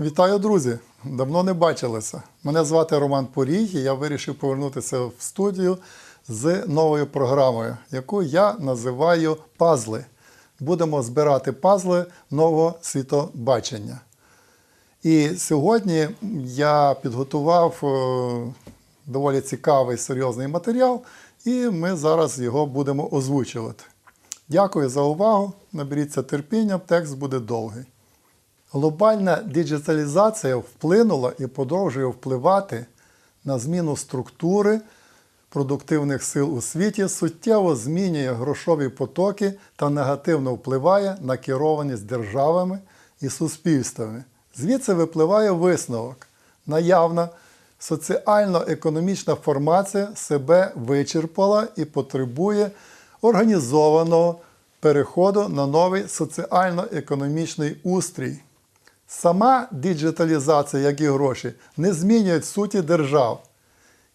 Вітаю, друзі! Давно не бачилися. Мене звати Роман Порій, і я вирішив повернутися в студію з новою програмою, яку я називаю пазли. Будемо збирати пазли нового світобачення. І сьогодні я підготував е, доволі цікавий серйозний матеріал, і ми зараз його будемо озвучувати. Дякую за увагу. Наберіться терпіння, текст буде довгий. Глобальна діджиталізація вплинула і продовжує впливати на зміну структури продуктивних сил у світі, суттєво змінює грошові потоки та негативно впливає на керованість державами і суспільствами. Звідси випливає висновок. Наявна соціально-економічна формація себе вичерпала і потребує організованого переходу на новий соціально-економічний устрій. Сама діджиталізація, як і гроші, не змінюють суті держав,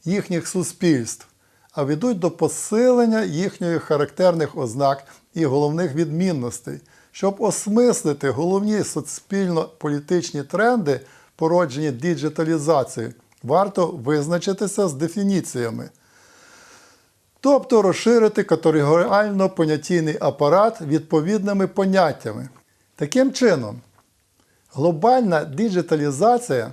їхніх суспільств, а ведуть до посилення їхньої характерних ознак і головних відмінностей. Щоб осмислити головні суспільно-політичні тренди, породжені діджиталізацією, варто визначитися з дефініціями. Тобто розширити категоріально понятійний апарат відповідними поняттями. Таким чином, Глобальна діджиталізація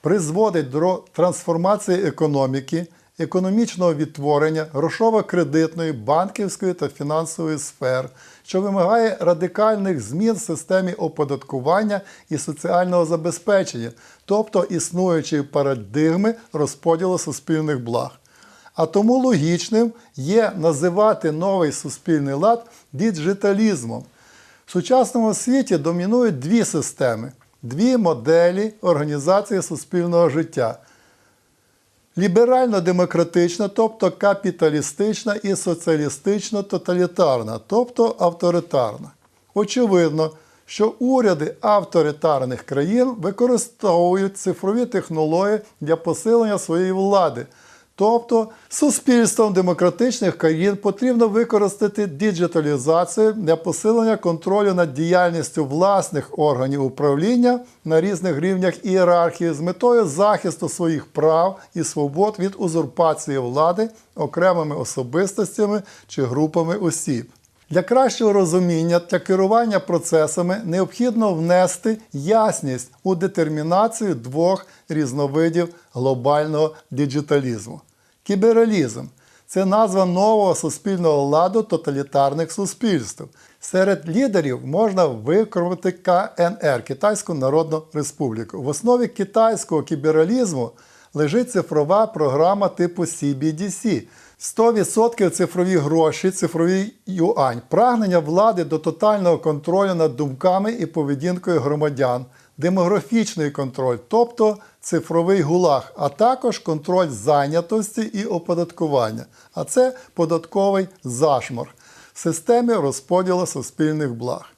призводить до трансформації економіки, економічного відтворення, грошово-кредитної, банківської та фінансової сфер, що вимагає радикальних змін в системі оподаткування і соціального забезпечення, тобто існуючої парадигми розподілу суспільних благ. А тому логічним є називати новий суспільний лад діджиталізмом. В сучасному світі домінують дві системи, дві моделі організації суспільного життя. Ліберально-демократична, тобто капіталістична і соціалістично-тоталітарна, тобто авторитарна. Очевидно, що уряди авторитарних країн використовують цифрові технології для посилення своєї влади. Тобто суспільством демократичних країн потрібно використати діджиталізацію для посилення контролю над діяльністю власних органів управління на різних рівнях ієрархії з метою захисту своїх прав і свобод від узурпації влади окремими особистостями чи групами осіб. Для кращого розуміння та керування процесами необхідно внести ясність у детермінацію двох різновидів глобального діджиталізму. Кібералізм це назва нового суспільного ладу тоталітарних суспільств. Серед лідерів можна викривити КНР Китайську Народну Республіку. В основі китайського кібералізму лежить цифрова програма типу CBDC. 100% цифрові гроші, цифровий юань, прагнення влади до тотального контролю над думками і поведінкою громадян, демографічний контроль, тобто цифровий гулаг, а також контроль зайнятості і оподаткування. А це податковий зашморг в системі розподілу суспільних благ.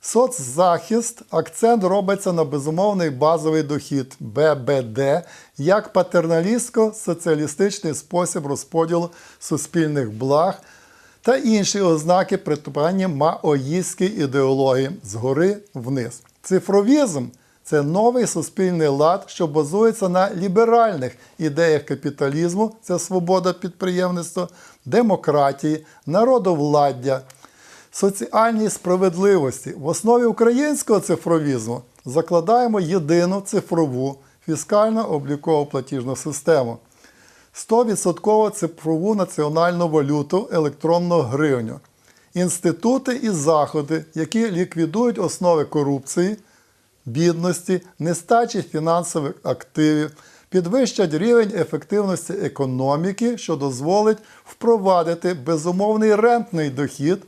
Соцзахист акцент робиться на безумовний базовий дохід ББД як патерналістсько-соціалістичний спосіб розподілу суспільних благ та інші ознаки притупання маоїстської ідеології згори вниз. Цифровізм це новий суспільний лад, що базується на ліберальних ідеях капіталізму, це свобода підприємництва, демократії, народовладдя соціальній справедливості. В основі українського цифровізму закладаємо єдину цифрову фіскально-облікову платіжну систему. 100% цифрову національну валюту електронну гривню, інститути і заходи, які ліквідують основи корупції, бідності, нестачі фінансових активів, підвищать рівень ефективності економіки, що дозволить впровадити безумовний рентний дохід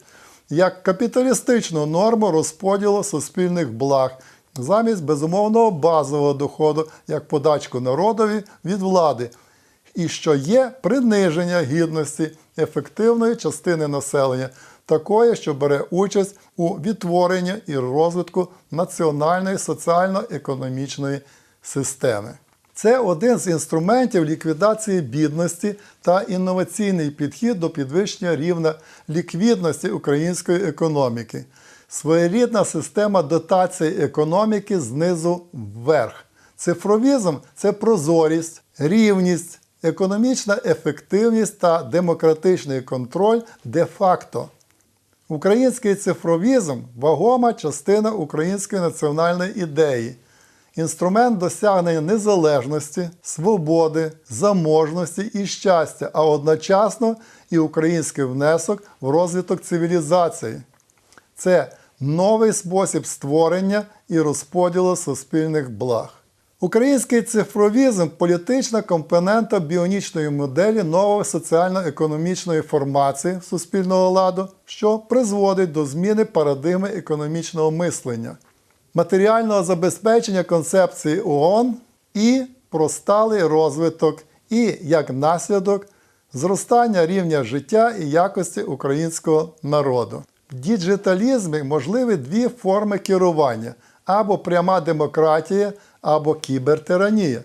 як капіталістичну норму розподілу суспільних благ замість безумовного базового доходу як подачку народові від влади, і що є приниження гідності ефективної частини населення, такої, що бере участь у відтворенні і розвитку національної соціально-економічної системи. Це один з інструментів ліквідації бідності та інноваційний підхід до підвищення рівня ліквідності української економіки. Своєрідна система дотації економіки знизу вверх. Цифровізм це прозорість, рівність, економічна ефективність та демократичний контроль де-факто. Український цифровізм вагома частина української національної ідеї, інструмент досягнення незалежності, свободи, заможності і щастя, а одночасно і український внесок в розвиток цивілізації. Це новий спосіб створення і розподілу суспільних благ. Український цифровізм політична компонента біонічної моделі нової соціально-економічної формації суспільного ладу, що призводить до зміни парадигми економічного мислення, матеріального забезпечення концепції ООН і про сталий розвиток, і як наслідок зростання рівня життя і якості українського народу. В діджиталізмі можливі дві форми керування або пряма демократія, або кібертиранія.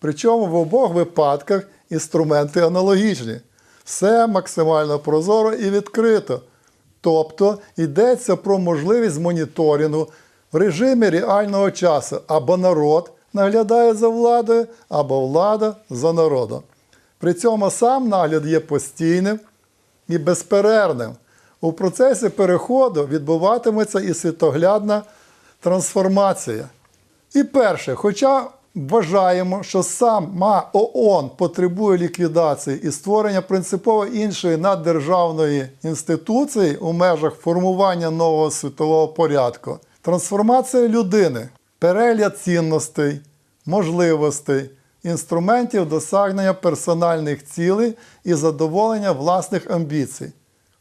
Причому в обох випадках інструменти аналогічні. Все максимально прозоро і відкрито. Тобто йдеться про можливість моніторингу в режимі реального часу або народ наглядає за владою, або влада за народом. При цьому сам нагляд є постійним і безперервним. У процесі переходу відбуватиметься і світоглядна трансформація. І перше, хоча вважаємо, що сама ООН потребує ліквідації і створення принципово іншої наддержавної інституції у межах формування нового світового порядку, трансформація людини, перегляд цінностей, можливостей, інструментів досягнення персональних цілей і задоволення власних амбіцій.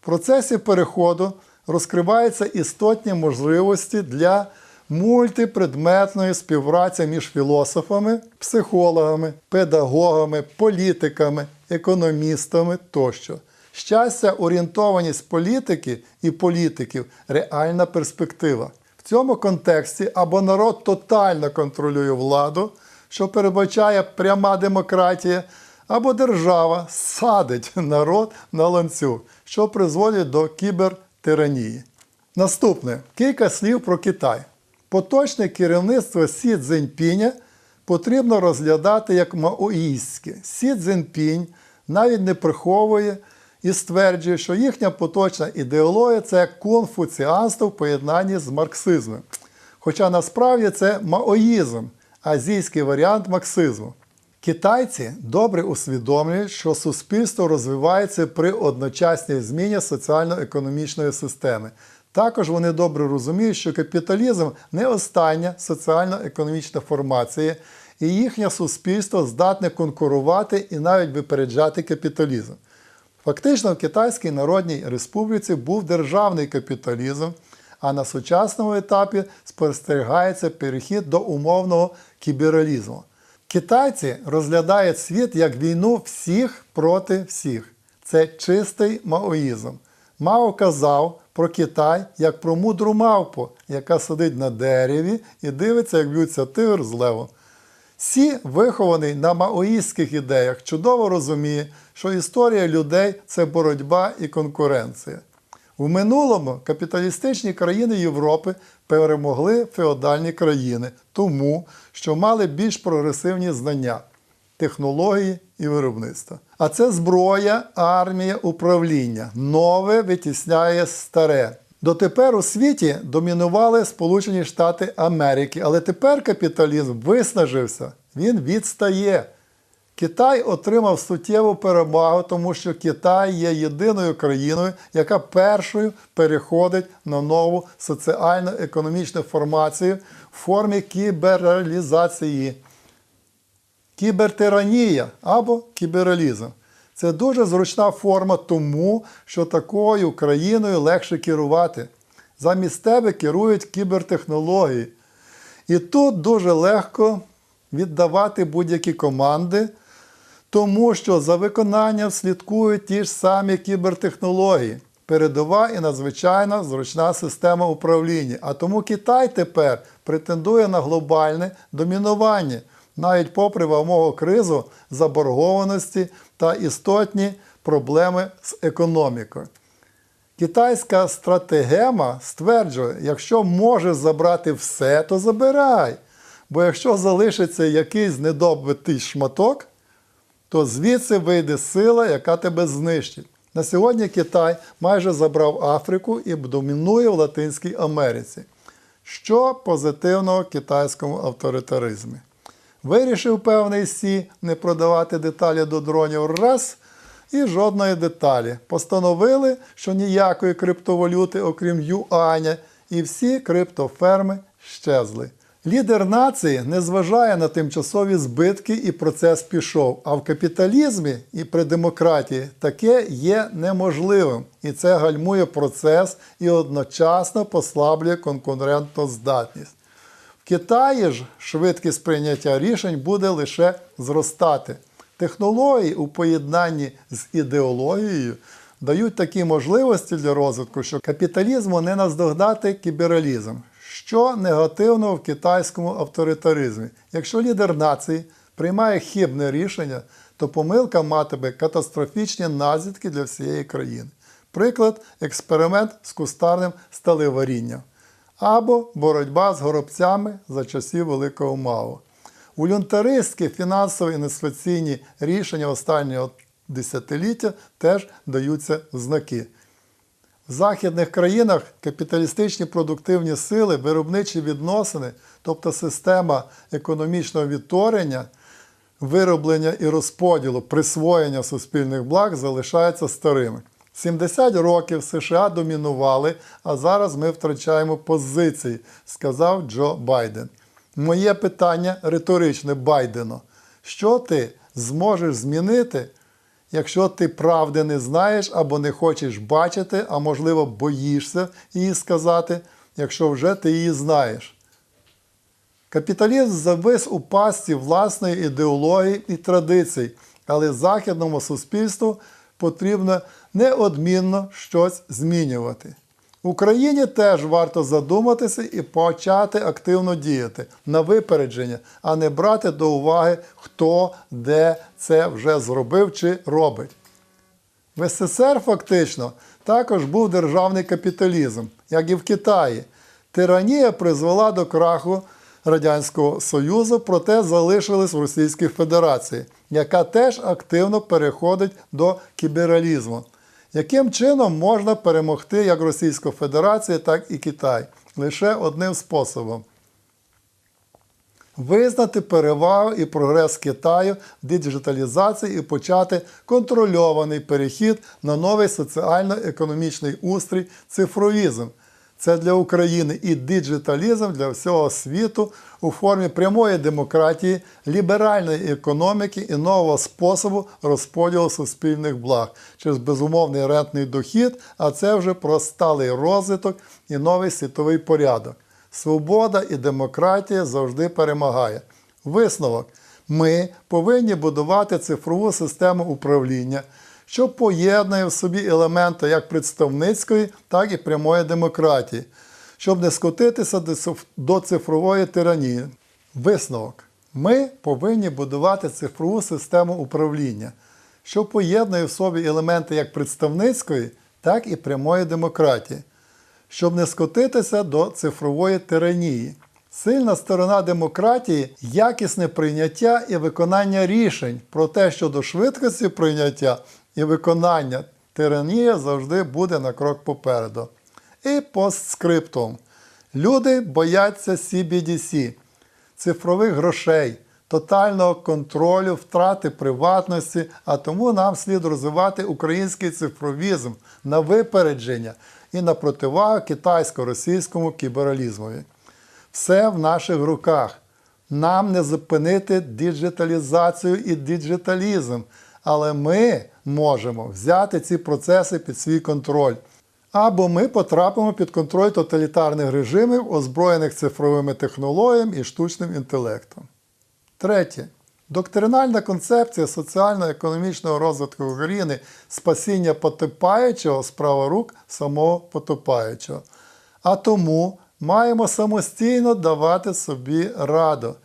В процесі переходу розкриваються істотні можливості для мультипредметної співпраці між філософами, психологами, педагогами, політиками, економістами тощо. Щастя, орієнтованість політики і політиків реальна перспектива. В цьому контексті або народ тотально контролює владу, що передбачає пряма демократія, або держава садить народ на ланцюг, що призводить до кібертиранії. Наступне кілька слів про Китай. Поточне керівництво Сі Цзіньпіня потрібно розглядати як маоїстське. Сі Цзіньпінь навіть не приховує і стверджує, що їхня поточна ідеологія це конфуціанство в поєднанні з марксизмом. Хоча насправді це маоїзм, азійський варіант марксизму. Китайці добре усвідомлюють, що суспільство розвивається при одночасній зміні соціально-економічної системи. Також вони добре розуміють, що капіталізм не остання соціально-економічна формація, і їхнє суспільство здатне конкурувати і навіть випереджати капіталізм. Фактично, в Китайській Народній Республіці був державний капіталізм, а на сучасному етапі спостерігається перехід до умовного кібералізму. Китайці розглядають світ як війну всіх проти всіх. Це чистий маоїзм. Мао казав про Китай як про мудру мавпу, яка сидить на дереві і дивиться, як б'ються тигр з левом. Сі, вихований на маоїстських ідеях, чудово розуміє, що історія людей це боротьба і конкуренція. У минулому капіталістичні країни Європи перемогли феодальні країни, тому що мали більш прогресивні знання, технології і виробництва. А це зброя, армія, управління. Нове витісняє старе. Дотепер у світі домінували Сполучені Штати Америки, але тепер капіталізм виснажився, він відстає. Китай отримав суттєву перевагу, тому що Китай є єдиною країною, яка першою переходить на нову соціально-економічну формацію в формі кібералізації. Кібертиранія або кібералізм. Це дуже зручна форма тому, що такою країною легше керувати. Замість тебе керують кібертехнології. І тут дуже легко віддавати будь-які команди, тому що за виконанням слідкують ті ж самі кібертехнології. Передова і надзвичайно зручна система управління. А тому Китай тепер претендує на глобальне домінування, навіть попри вагомого кризу, заборгованості та істотні проблеми з економікою. Китайська стратегема стверджує, якщо можеш забрати все, то забирай. Бо якщо залишиться якийсь недобитий шматок, то звідси вийде сила, яка тебе знищить. На сьогодні Китай майже забрав Африку і домінує в Латинській Америці. Що позитивного китайському авторитаризмі? Вирішив певний Сі не продавати деталі до дронів раз і жодної деталі. Постановили, що ніякої криптовалюти, окрім юаня, і всі криптоферми щезли. Лідер нації не зважає на тимчасові збитки і процес пішов. А в капіталізмі і при демократії таке є неможливим. І це гальмує процес і одночасно послаблює конкурентоздатність. В Китаї ж швидкість прийняття рішень буде лише зростати. Технології у поєднанні з ідеологією дають такі можливості для розвитку, що капіталізму не наздогнати кібералізм. Що негативного в китайському авторитаризмі? Якщо лідер нації приймає хибне рішення, то помилка матиме катастрофічні наслідки для всієї країни. Приклад експеримент з кустарним сталеварінням або боротьба з горобцями за часів Великого Мау. Волюнтаристські фінансово-інвестиційні рішення останнього десятиліття теж даються в знаки. В західних країнах капіталістичні продуктивні сили, виробничі відносини, тобто система економічного відтворення, вироблення і розподілу, присвоєння суспільних благ залишаються старими. 70 років США домінували, а зараз ми втрачаємо позиції, сказав Джо Байден. Моє питання риторичне Байдено. Що ти зможеш змінити, якщо ти правди не знаєш або не хочеш бачити, а можливо боїшся її сказати, якщо вже ти її знаєш? Капіталізм завис у пастці власної ідеології і традицій, але західному суспільству потрібно неодмінно щось змінювати. Україні теж варто задуматися і почати активно діяти на випередження, а не брати до уваги, хто де це вже зробив чи робить. В СССР фактично також був державний капіталізм, як і в Китаї. Тиранія призвела до краху Радянського Союзу, проте залишилась в Російській Федерації, яка теж активно переходить до кібералізму. Яким чином можна перемогти як Російську Федерацію, так і Китай? Лише одним способом. Визнати перевагу і прогрес Китаю в діджиталізації і почати контрольований перехід на новий соціально-економічний устрій цифровізм. Це для України і диджиталізм для всього світу у формі прямої демократії, ліберальної економіки і нового способу розподілу суспільних благ через безумовний рентний дохід, а це вже про сталий розвиток і новий світовий порядок. Свобода і демократія завжди перемагає. Висновок: ми повинні будувати цифрову систему управління, що поєднує в собі елементи як представницької, так і прямої демократії, щоб не скотитися до цифрової тиранії. Висновок: ми повинні будувати цифрову систему управління, що поєднує в собі елементи як представницької, так і прямої демократії щоб не скотитися до цифрової тиранії. Сильна сторона демократії якісне прийняття і виконання рішень про те, що до швидкості прийняття і виконання тиранія завжди буде на крок попереду. І постскриптум. Люди бояться CBDC, цифрових грошей, тотального контролю, втрати приватності, а тому нам слід розвивати український цифровізм на випередження і на противагу китайсько-російському кібералізмові. Все в наших руках. Нам не зупинити діджиталізацію і діджиталізм, але ми можемо взяти ці процеси під свій контроль. Або ми потрапимо під контроль тоталітарних режимів, озброєних цифровими технологіями і штучним інтелектом. Третє. Доктринальна концепція соціально-економічного розвитку України спасіння потопаючого справа рук самого потопаючого. А тому маємо самостійно давати собі раду.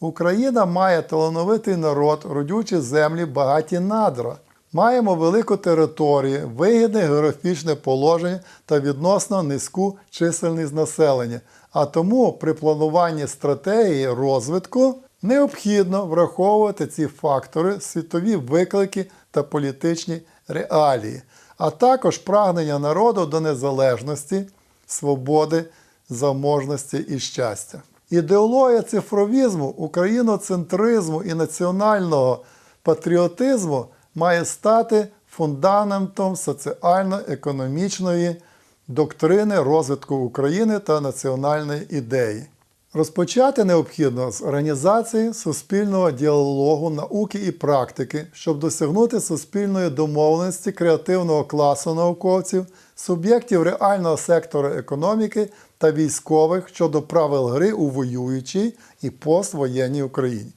Україна має талановитий народ, родючі землі, багаті надра. Маємо велику територію, вигідне географічне положення та відносно низьку чисельність населення. А тому при плануванні стратегії розвитку необхідно враховувати ці фактори, світові виклики та політичні реалії, а також прагнення народу до незалежності, свободи, заможності і щастя. Ідеологія цифровізму, україноцентризму і національного патріотизму має стати фундаментом соціально-економічної доктрини розвитку України та національної ідеї. Розпочати необхідно з організації суспільного діалогу науки і практики, щоб досягнути суспільної домовленості креативного класу науковців, суб'єктів реального сектору економіки та військових щодо правил гри у воюючій і поствоєнній Україні.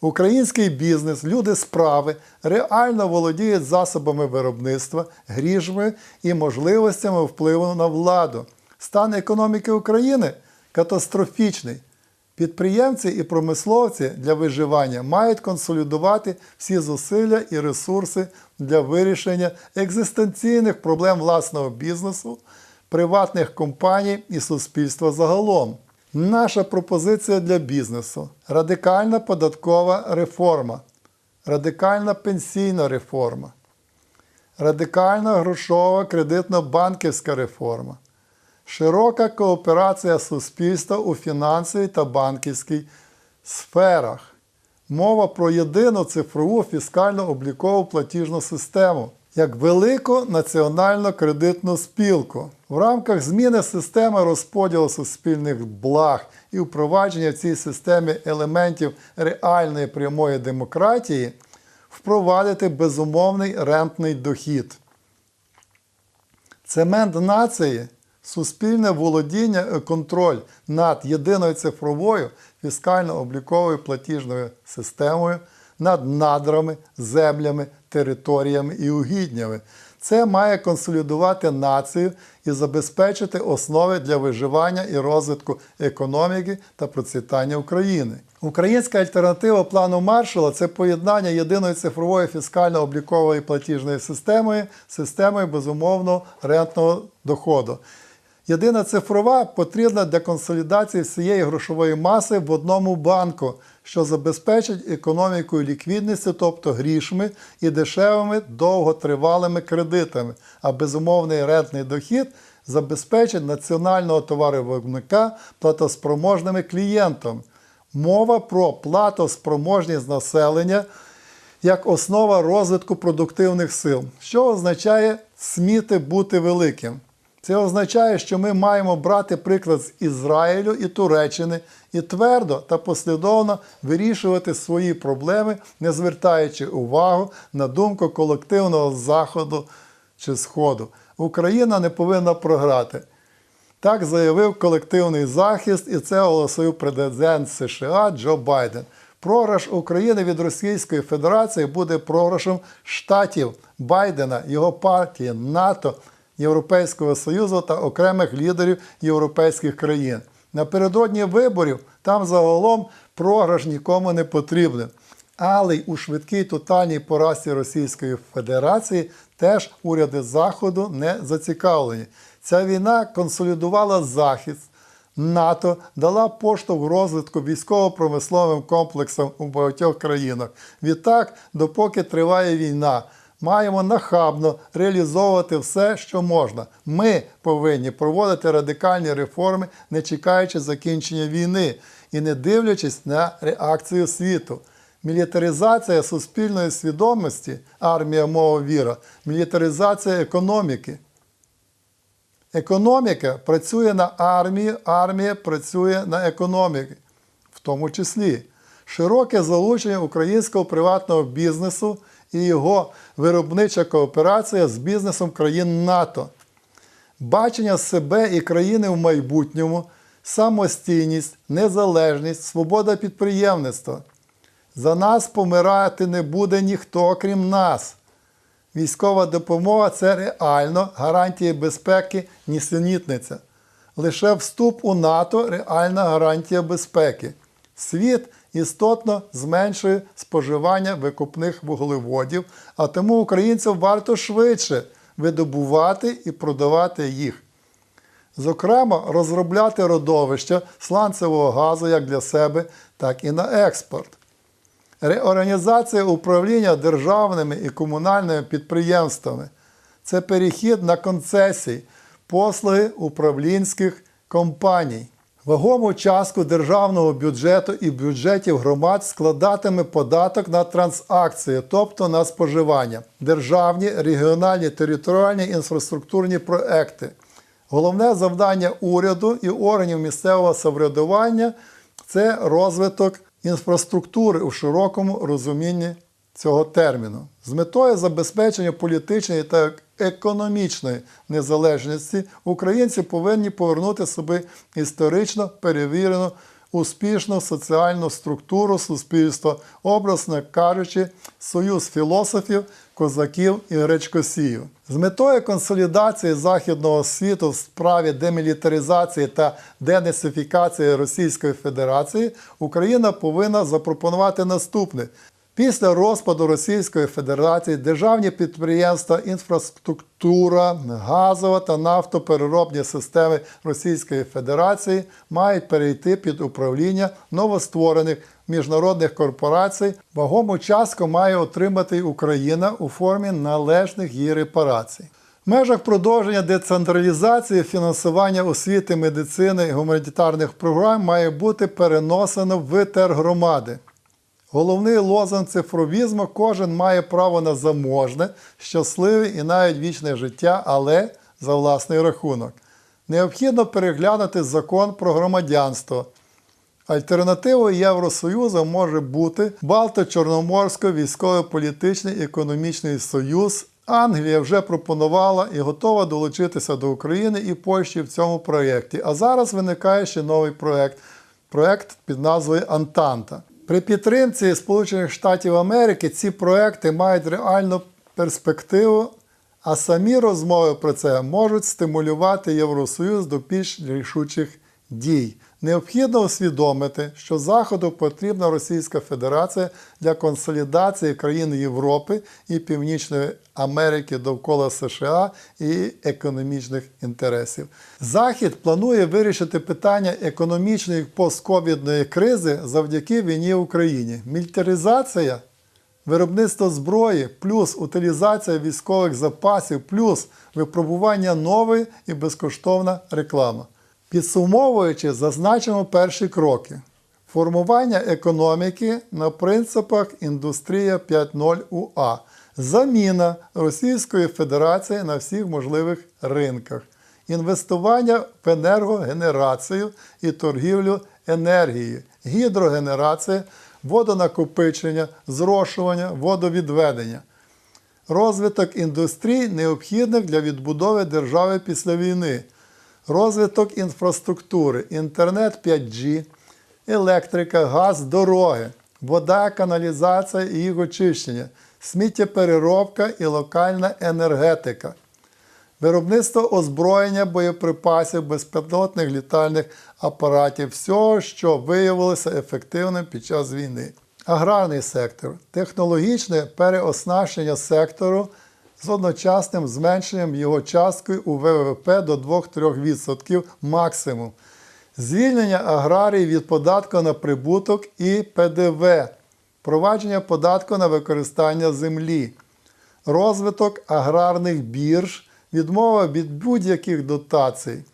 Український бізнес, люди справи реально володіють засобами виробництва, гріжми і можливостями впливу на владу. Стан економіки України катастрофічний. Підприємці і промисловці для виживання мають консолідувати всі зусилля і ресурси для вирішення екзистенційних проблем власного бізнесу, приватних компаній і суспільства загалом. Наша пропозиція для бізнесу радикальна податкова реформа, радикальна пенсійна реформа, радикальна грошова кредитно-банківська реформа, широка кооперація суспільства у фінансовій та банківській сферах. Мова про єдину цифрову фіскально-облікову платіжну систему як велику національну кредитну спілку. В рамках зміни системи розподілу суспільних благ і впровадження в цій системі елементів реальної прямої демократії впровадити безумовний рентний дохід. Цемент нації, суспільне володіння і контроль над єдиною цифровою фіскально-обліковою платіжною системою, над надрами, землями, територіями і угіднями. Це має консолідувати націю і забезпечити основи для виживання і розвитку економіки та процвітання України. Українська альтернатива плану Маршала це поєднання єдиної цифрової фіскально-облікової платіжної системи системою безумовно рентного доходу. Єдина цифрова потрібна для консолідації всієї грошової маси в одному банку, що забезпечить економіку ліквідністю, тобто грішми і дешевими довготривалими кредитами, а безумовний рентний дохід забезпечить національного товаровиробника платоспроможними клієнтами. Мова про платоспроможність населення як основа розвитку продуктивних сил, що означає сміти бути великим. Це означає, що ми маємо брати приклад з Ізраїлю і Туреччини і твердо та послідовно вирішувати свої проблеми, не звертаючи увагу на думку колективного заходу чи сходу. Україна не повинна програти. Так заявив колективний захист, і це оголосив президент США Джо Байден. Програш України від Російської Федерації буде програшем штатів Байдена, його партії, НАТО, Європейського Союзу та окремих лідерів європейських країн. Напередодні виборів там загалом програш нікому не потрібен. Але й у швидкій тотальній поразці Російської Федерації теж уряди Заходу не зацікавлені. Ця війна консолідувала Захід, НАТО, дала поштовх розвитку військово-промисловим комплексам у багатьох країнах. Відтак, допоки триває війна, маємо нахабно реалізовувати все, що можна. Ми повинні проводити радикальні реформи, не чекаючи закінчення війни і не дивлячись на реакцію світу. Мілітаризація суспільної свідомості, армія мова віра, мілітаризація економіки. Економіка працює на армію, армія працює на економіку, в тому числі широке залучення українського приватного бізнесу і його виробнича кооперація з бізнесом країн НАТО, бачення себе і країни в майбутньому, самостійність, незалежність, свобода підприємництва. За нас помирати не буде ніхто, крім нас. Військова допомога це реально гарантія безпеки, нісенітниця. Лише вступ у НАТО реальна гарантія безпеки. Світ істотно зменшує споживання викопних вуглеводів, а тому українцям варто швидше видобувати і продавати їх. Зокрема, розробляти родовища сланцевого газу як для себе, так і на експорт. Реорганізація управління державними і комунальними підприємствами це перехід на концесії, послуги управлінських компаній. Вагому частку державного бюджету і бюджетів громад складатиме податок на трансакції, тобто на споживання, державні, регіональні, територіальні інфраструктурні проекти. Головне завдання уряду і органів місцевого самоврядування це розвиток інфраструктури у широкому розумінні цього терміну. З метою забезпечення політичної та економічної незалежності українці повинні повернути собі історично перевірену успішну соціальну структуру суспільства, образно кажучи, союз філософів, козаків і гречкосіїв. З метою консолідації західного світу в справі демілітаризації та денацифікації Російської Федерації Україна повинна запропонувати наступне. Після розпаду Російської Федерації державні підприємства, інфраструктура, газова та нафтопереробні системи Російської Федерації мають перейти під управління новостворених міжнародних корпорацій. Вагому частку має отримати Україна у формі належних її репарацій. В межах продовження децентралізації фінансування освіти, медицини і гуманітарних програм має бути переносено в тергромади. Головний лозунг цифровізму кожен має право на заможне, щасливе і навіть вічне життя, але за власний рахунок. Необхідно переглянути закон про громадянство. Альтернативою Євросоюзу може бути Балто-Чорноморський військово-політичний економічний союз. Англія вже пропонувала і готова долучитися до України і Польщі в цьому проєкті. А зараз виникає ще новий проєкт проєкт під назвою Антанта. При підтримці Сполучених Штатів Америки ці проекти мають реальну перспективу, а самі розмови про це можуть стимулювати Євросоюз до більш рішучих дій. Необхідно усвідомити, що Заходу потрібна Російська Федерація для консолідації країн Європи і Північної Америки довкола США і економічних інтересів. Захід планує вирішити питання економічної постковідної кризи завдяки війні Україні. Мілітаризація Виробництво зброї, плюс утилізація військових запасів, плюс випробування нової і безкоштовна реклама. Підсумовуючи, зазначимо перші кроки. Формування економіки на принципах індустрія 5.0 УА. Заміна Російської Федерації на всіх можливих ринках. Інвестування в енергогенерацію і торгівлю енергією, гідрогенерація, водонакопичення, зрошування, водовідведення. Розвиток індустрій необхідних для відбудови держави після війни. Розвиток інфраструктури, інтернет 5G, електрика, газ, дороги, вода, каналізація і їх очищення, сміттєпереробка і локальна енергетика, виробництво озброєння боєприпасів, безпілотних літальних апаратів, всього, що виявилося ефективним під час війни. Аграрний сектор, технологічне переоснащення сектору з одночасним зменшенням його часткою у ВВП до 2-3% максимум. Звільнення аграрії від податку на прибуток і ПДВ, провадження податку на використання землі, розвиток аграрних бірж, відмова від будь-яких дотацій,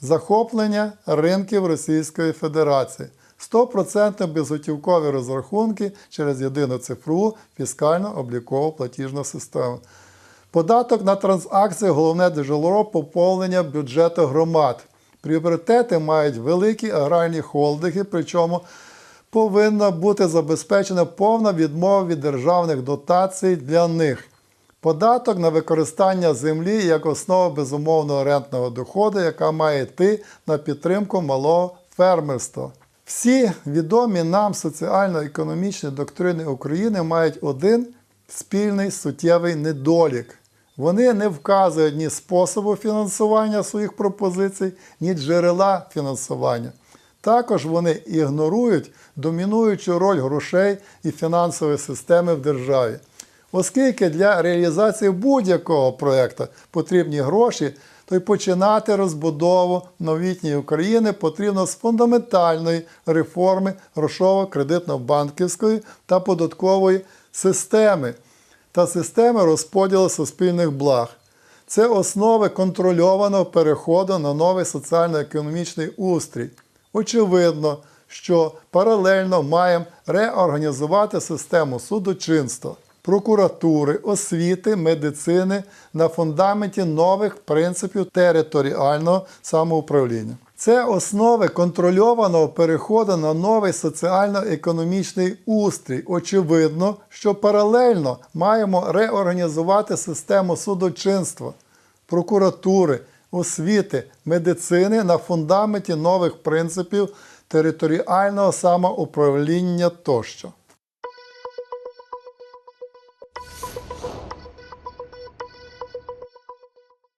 захоплення ринків Російської Федерації. 100% безготівкові розрахунки через єдину цифрову фіскально-облікову платіжну систему. Податок на транзакції головне джерело поповнення бюджету громад. Пріоритети мають великі аграрні холдинги, причому повинна бути забезпечена повна відмова від державних дотацій для них. Податок на використання землі як основа безумовного рентного доходу, яка має йти на підтримку малого фермерства. Всі відомі нам соціально-економічні доктрини України мають один спільний суттєвий недолік. Вони не вказують ні способу фінансування своїх пропозицій, ні джерела фінансування. Також вони ігнорують домінуючу роль грошей і фінансової системи в державі. Оскільки для реалізації будь-якого проєкту потрібні гроші, то й починати розбудову новітньої України потрібно з фундаментальної реформи грошово-кредитно-банківської та податкової системи та системи розподілу суспільних благ. Це основи контрольованого переходу на новий соціально-економічний устрій. Очевидно, що паралельно маємо реорганізувати систему судочинства, прокуратури, освіти, медицини на фундаменті нових принципів територіального самоуправління. Це основи контрольованого переходу на новий соціально-економічний устрій. Очевидно, що паралельно маємо реорганізувати систему судочинства, прокуратури, освіти, медицини на фундаменті нових принципів територіального самоуправління тощо.